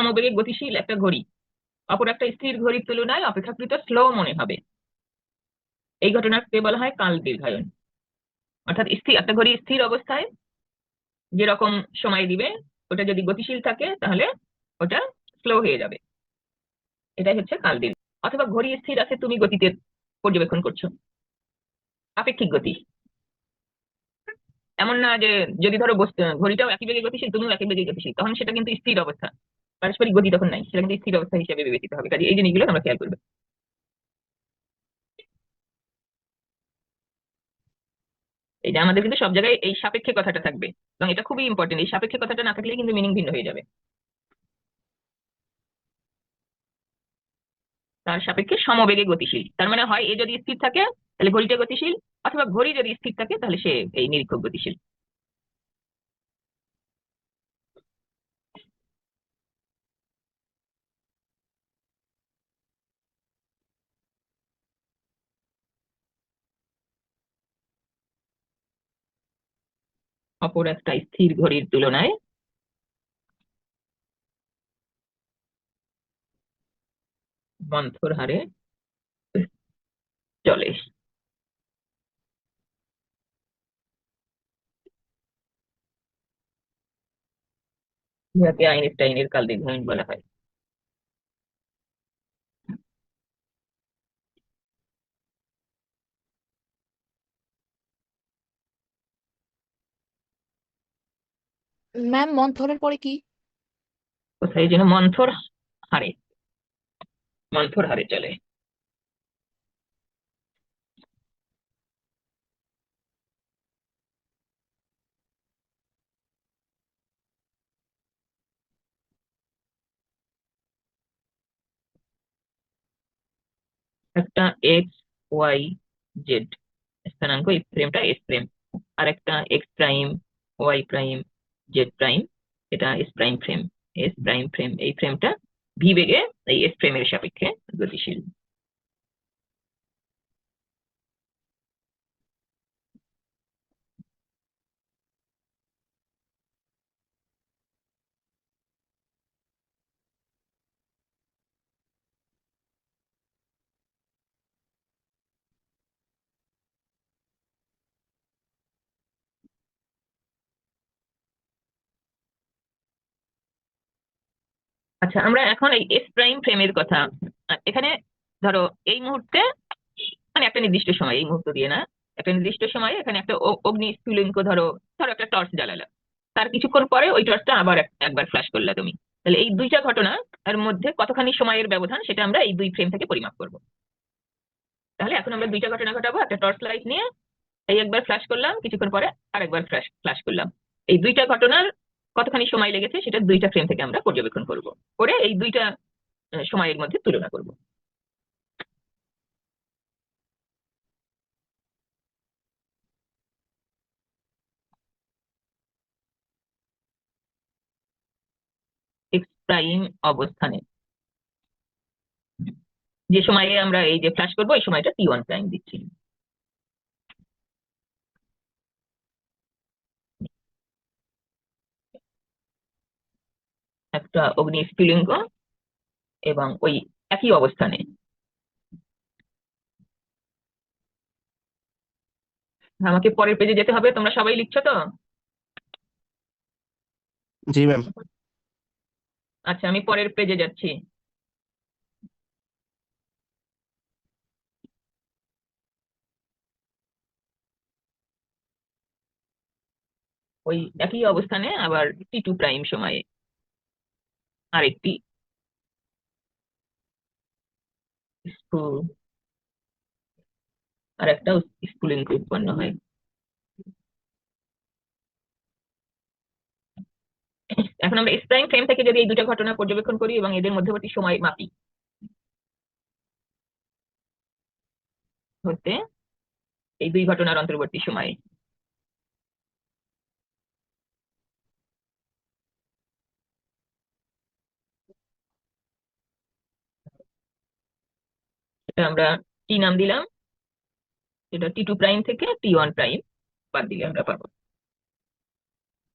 সমবেগে গতিশীল একটা ঘড়ি। অপর একটা স্থির ঘড়ির তুলনায় অপেক্ষাকৃত স্লো মনে হবে। এই ঘটনাকে বলা হয় কাল দীর্ঘায়ন। অর্থাৎ স্থির, একটা ঘড়ি স্থির অবস্থায় যেরকম সময় দিবে, ওটা যদি গতিশীল থাকে, তাহলে ওটা স্লো হয়ে যাবে। এটাই হচ্ছে কাল দীর্ঘ। অথবা ঘড়ি স্থির আছে, তুমি গতিতে পর্যবেক্ষণ করছ। আপেক্ষিক গতি। এমন না যে যদি ধরো ঘড়িটাও একই বেগে গতিশীল, তুমিও একই বেগে গতিশীল, তখন সেটা কিন্তু স্থির অবস্থা। পারস্পরিক গতি তখন নাই সেটা কিন্তু স্থির অবস্থা হিসেবে বিবেচিত হবে। কাজে এই জিনিসগুলো আমরা খেয়াল করবে। এই যে আমাদের কিন্তু সব জায়গায় এই সাপেক্ষে কথাটা থাকবে, এবং এটা খুবই ইম্পর্টেন্ট এই সাপেক্ষে কথাটা না থাকলে কিন্তু মিনিং ভিন্ন হয়ে যাবে। তার সাপেক্ষে সমবেগে গতিশীল, তার মানে হয় এ যদি স্থির থাকে, তাহলে ঘড়িটা গতিশীল, অথবা ঘড়ি যদি স্থির থাকে, তাহলে সে এই নিরীক্ষক গতিশীল। অপর একটা স্থির ঘড়ির তুলনায়। মন্থর হারে চলে। ইহাকে আইনস্টাইনের কাল দীর্ঘায়ন বলা হয়। ম্যাম মন্থরের পরে কি? কোথায় যেন মন্থর হারে মন্থর হারে চলে। একটা এক্স ওয়াই জেড স্থানাঙ্ক এই ফ্রেমটা এস ফ্রেম আর একটা X prime Y prime Z prime এটা S prime frame S prime frame এই ফ্রেমটা ভি বেগে এই এস ফ্রেমের সাপেক্ষে গতিশীল। আচ্ছা আমরা এখন এই এস প্রাইম ফ্রেমের কথা, এখানে ধরো এই মুহূর্তে মানে একটা নির্দিষ্ট সময়, এই মুহূর্ত দিয়ে না, একটা নির্দিষ্ট সময়ে এখানে একটা অগ্নি স্ফুলিঙ্গ ধরো ধরো একটা টর্চ জ্বালালো। তার কিছুক্ষণ পরে ওই টর্চটা আবার একবার ফ্ল্যাশ করলে তুমি। তাহলে এই দুইটা ঘটনা এর মধ্যে কতখানি সময়ের ব্যবধান, সেটা আমরা এই দুই ফ্রেম থেকে পরিমাপ করব। তাহলে এখন আমরা দুইটা ঘটনা ঘটাবো, একটা টর্চ লাইট নিয়ে, এই একবার ফ্ল্যাশ করলাম, কিছুক্ষণ পরে আরেকবার ফ্ল্যাশ ফ্ল্যাশ করলাম। এই দুইটা ঘটনার কতখানি সময় লেগেছে সেটা দুইটা ফ্রেম থেকে আমরা পর্যবেক্ষণ করব। করে এই দুইটা সময়ের মধ্যে তুলনা করব। এক্স প্রাইম অবস্থানে। যে সময়ে আমরা এই যে ফ্ল্যাশ করব, এই সময়টা টি ওয়ান প্রাইম দিচ্ছি। একটা অগ্নি স্ফুলিঙ্গ এবং ওই একই অবস্থানে। আমাকে পরের পেজে যেতে হবে তোমরা সবাই লিখছো তো? জি ম্যাম আচ্ছা আমি পরের পেজে যাচ্ছি। ওই একই অবস্থানে আবার টি টু প্রাইম সময়ে। আরেকটি স্কুল। আর একটা স্ফুলিঙ্গ উৎপন্ন হয়। এখন আমরা এস প্রাইম ফ্রেম থেকে যদি এই দুটো ঘটনা পর্যবেক্ষণ করি এবং এদের মধ্যবর্তী সময় মাপি। হতে এই দুই ঘটনার অন্তর্বর্তী সময়ে। এটা আমরা টি নাম দিলাম? এটা টি টু প্রাইম থেকে টি ওয়ান প্রাইম বাদ দিলে আমরা পাবো।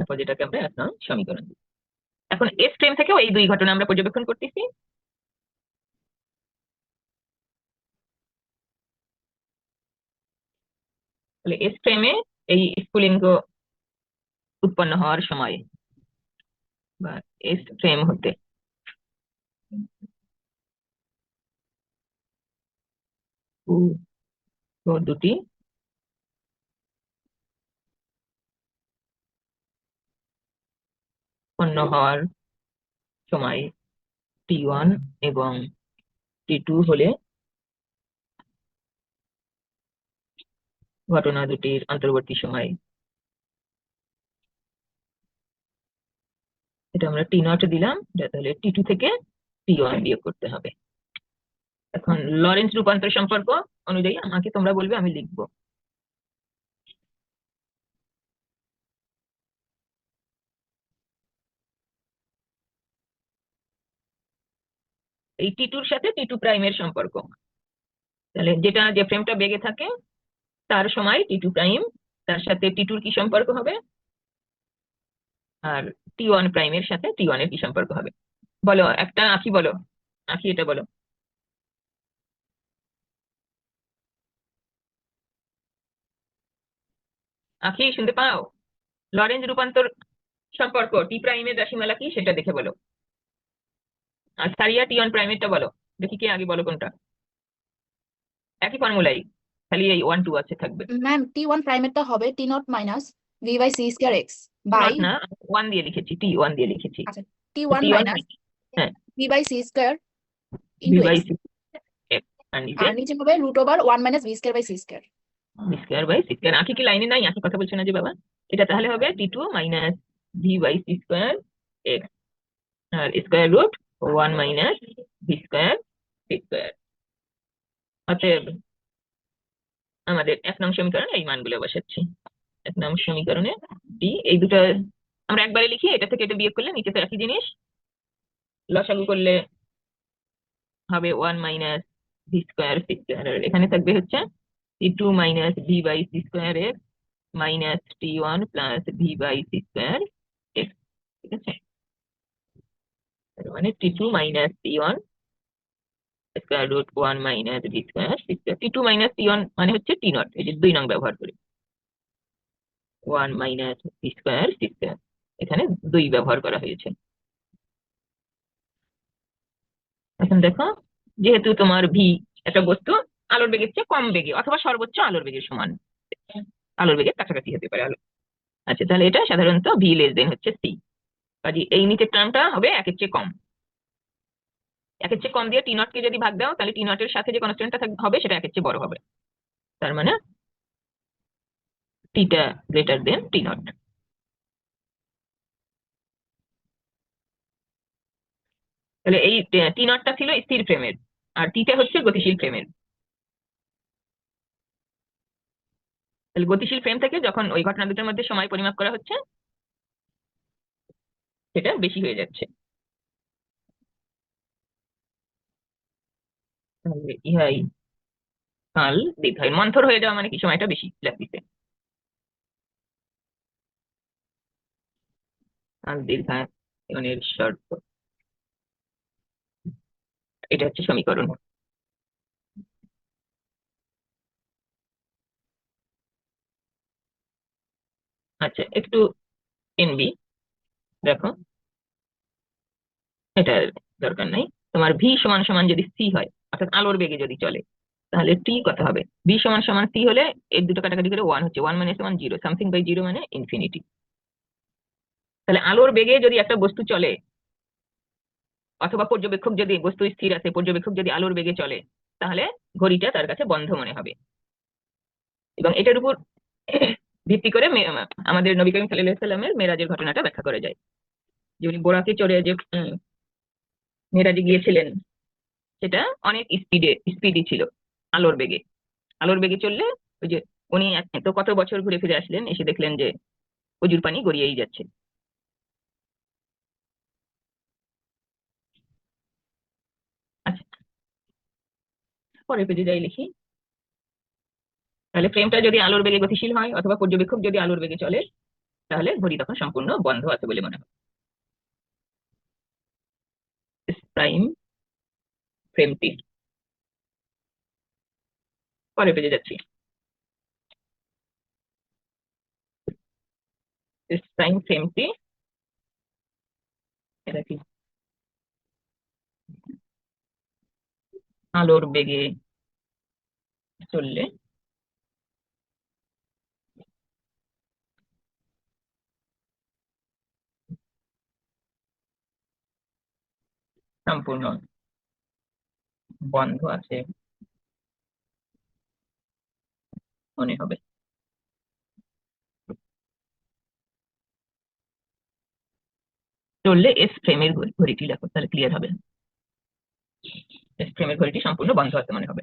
তারপর যেটাকে আমরা এক নং সমীকরণ দিই। এখন এস ফ্রেম থেকেও এই দুই ঘটনা আমরা পর্যবেক্ষণ করতেছি। তাহলে এস ফ্রেমে এই স্ফুলিঙ্গ উৎপন্ন হওয়ার সময় বা এস ফ্রেম হতে দুটি। উৎপন্ন হওয়ার সময় টি ওয়ান এবং টি টু হলে ঘটনা দুটির অন্তর্বর্তী সময়। এটা আমরা টি নট দিলাম তাহলে টি টু থেকে টি ওয়ান বিয়োগ করতে হবে। এখন লরেন্স রূপান্তর সম্পর্ক অনুযায়ী আমাকে তোমরা বলবে, আমি লিখব। এই টিটুর সাথে টিটু প্রাইমের সম্পর্ক। তাহলে যেটা, যে ফ্রেমটা বেগে থাকে, তার সময় টিটু প্রাইম তার সাথে টিটুর কি সম্পর্ক হবে? আর টি ওয়ান প্রাইমের সাথে টি ওয়ানের কি সম্পর্ক হবে? বলো, একটা আঁকি বলো, আঁকি এটা বলো। আঁকি শুনতে পাও? লরেঞ্জ রূপান্তর সম্পর্ক টি প্রাইমের রাশিমালা কি? সেটা দেখে বলো। আর সারিয়া টি ওয়ান প্রাইমেরটা বলো। দেখি কে আগে বলো কোনটা। একই ফর্মুলাই খালি এই ওয়ান টু আছে থাকবে। ম্যাম টি ওয়ান প্রাইমেরটা হবে T naught minus V by C square X by না ওয়ান দিয়ে লিখেছি টি ওয়ান দিয়ে লিখেছি। T one T one minus হ্যাঁ। V by C square V by X আর নিচে হবে root over one minus V square by C square square by square আঁকি কি লাইনে নাই? আঁকি কথা বলছো না যে বাবা? এটা তাহলে হবে T two minus V by C square X R square root one minus V square C square অতএব আমাদের এক নং সমীকরণে এই মানগুলো বসাচ্ছি। এক নং সমীকরণে ডি এই দুটো আমরা একবারে লিখি, এটা থেকে এটা বিয়োগ করলে নিচে তো একই জিনিস। লসাগু করলে হবে one minus V square C square এখানে থাকবে হচ্ছে T two minus V by C square X minus T one plus V by C square X ঠিক আছে মানে T two minus T one square root one minus V square C square T two minus T one মানে হচ্ছে টি not এই যে দুই নং ব্যবহার করে। One minus V square C square এখানে দুই ব্যবহার করা হয়েছে। এখন দেখো, যেহেতু তোমার ভি একটা বস্তু আলোর বেগের চেয়ে কম বেগে, অথবা সর্বোচ্চ আলোর বেগের সমান। আলোর বেগের কাছাকাছি হতে পারে আলো। আচ্ছা তাহলে এটা সাধারণত ভি লেস দেন হচ্ছে সি কাজে এই নিচের টার্মটা হবে একের চেয়ে কম। একের চেয়ে কম দিয়ে টি নট কে যদি ভাগ দাও, তাহলে টি নটের সাথে যে কনস্ট্যান্টটা হবে, সেটা একের চেয়ে বড় হবে। তার মানে টিটা গ্রেটার দেন টি নট তাহলে এই টি নটটা ছিল স্থির ফ্রেমের আর টিটা হচ্ছে গতিশীল ফ্রেমের তাহলে গতিশীল ফ্রেম থেকে যখন ওই ঘটনা দুটোর মধ্যে সময় পরিমাপ করা হচ্ছে, সেটা বেশি হয়ে যাচ্ছে। ইহাই কাল দীর্ঘায় মন্থর হয়ে যাওয়া মানে কি? সময়টা বেশি লাগতেছে কাল দীর্ঘায়নের শর্ত এটা হচ্ছে সমীকরণ। আচ্ছা একটু এনবি, দেখো। এটা দরকার নাই। তোমার ভি সমান সমান যদি সি হয়, অর্থাৎ আলোর বেগে যদি চলে, তাহলে টি কত হবে? ভি সমান সমান সি হলে এর দুটো কাটাকাটি করে ওয়ান হচ্ছে। ওয়ান মানে one zero something by zero মানে ইনফিনিটি তাহলে আলোর বেগে যদি একটা বস্তু চলে, অথবা পর্যবেক্ষক যদি বস্তু স্থির আছে, পর্যবেক্ষক যদি আলোর বেগে চলে, তাহলে ঘড়িটা তার কাছে বন্ধ মনে হবে। এবং এটার উপর ভিত্তি করে আমাদের নবী করিম সাল্লাল্লাহু সাল্লামের মেরাজের ঘটনাটা ব্যাখ্যা করা যায়। যে উনি বোরাকে চড়ে যে উম, মেরাজে গিয়েছিলেন সেটা অনেক স্পিডে স্পিডি ছিল আলোর বেগে। আলোর বেগে চললে ওই যে উনি তো কত বছর ঘুরে ফিরে আসলেন এসে দেখলেন যে অজুর পানি গড়িয়েই যাচ্ছে। আচ্ছা। পরের পেজে যাই লিখি। তাহলে ফ্রেমটা যদি আলোর বেগে গতিশীল হয় অথবা পর্যবেক্ষক যদি আলোর বেগে চলে, তাহলে ঘড়ি তখন সম্পূর্ণ বন্ধ আছে বলে মনে হয়। প্রাইম ফ্রেমটি পরের পেজে যাচ্ছি। প্রাইম ফ্রেমটি এটা কি? আলোর বেগে চললে সম্পূর্ণ বন্ধ আছে। মনে হবে। চললে এস ফ্রেমের ঘড়িটি লেখো তাহলে ক্লিয়ার হবে। এস ফ্রেমের ঘড়িটি সম্পূর্ণ বন্ধ আছে মনে হবে।